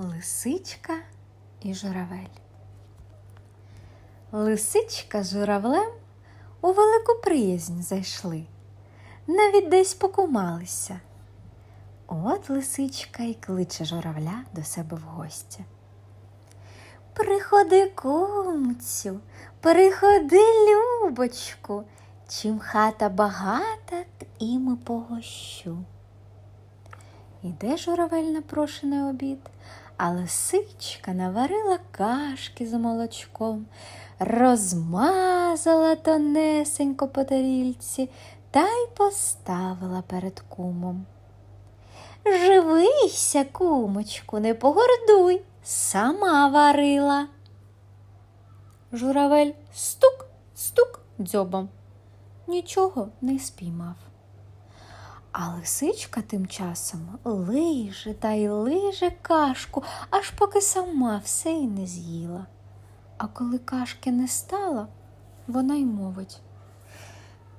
Лисичка і журавель. Лисичка з журавлем у велику приязнь зайшли, навіть десь покумалися. От лисичка й кличе журавля до себе в гості. Приходи, кумцю, приходи, любочку, чим хата багата, і погощу. Іде журавель на прошений обід, а лисичка наварила кашки з молочком, розмазала тонесенько по тарільці та й поставила перед кумом. Живися, кумочку, не погордуй, сама варила. Журавель стук, стук дзьобом. Нічого не спіймав. А лисичка тим часом лиже та й лиже кашку, аж поки сама все й не з'їла. А коли кашки не стало, вона й мовить.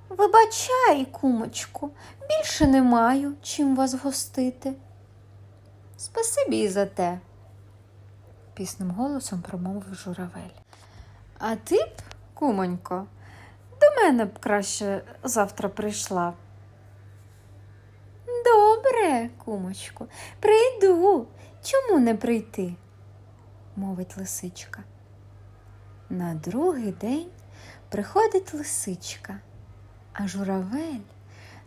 Вибачай, кумочку, більше не маю чим вас гостити. Спасибі за те, пісним голосом промовив журавель. А ти б, кумонько, до мене б краще завтра прийшла. Кумочку, прийду. Чому не прийти? мовить лисичка. На другий день приходить лисичка, а журавель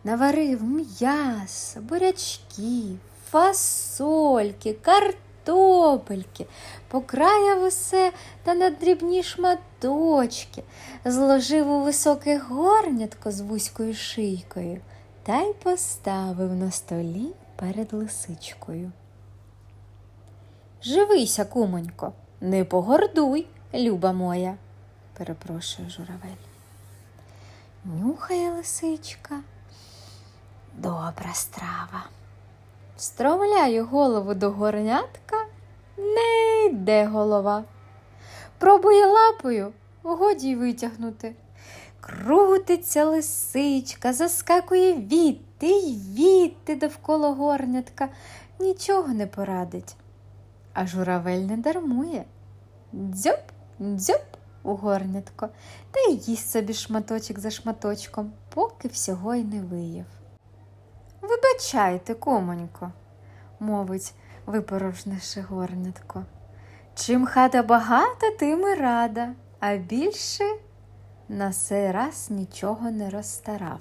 наварив м'ясо, бурячків, фасольки, картопельки, покраяв усе та на дрібні шматочки, зложив у високе горнятко з вузькою шийкою та й поставив на столі перед лисичкою. Живися, кумонько, не погордуй, люба моя, перепрошує журавель. Нюхає лисичка. Добра страва. Встромляє голову до горнятка, не йде голова. Пробує лапою, годі й витягнути. Крутиться лисичка, заскакує відти й відти довкола горнятка, нічого не порадить. А журавель не дармує. Дзьоп, дзьоп у горнятко та й їсть собі шматочок за шматочком, поки всього й не виїв. Вибачайте, комонько, мовить, випорожнивши горнятко. Чим хата багата, тим і рада, а більше на сей раз нічого не розстарав.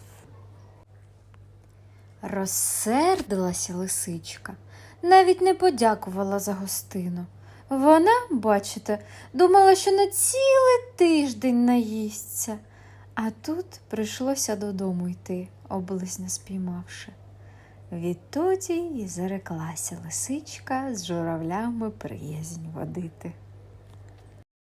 Розсердилася лисичка, навіть не подякувала за гостину. Вона, бачите, думала, що на цілий тиждень наїсться, а тут прийшлося додому йти, облизня спіймавши. Відтоді й зареклася лисичка з журавлями приязнь водити.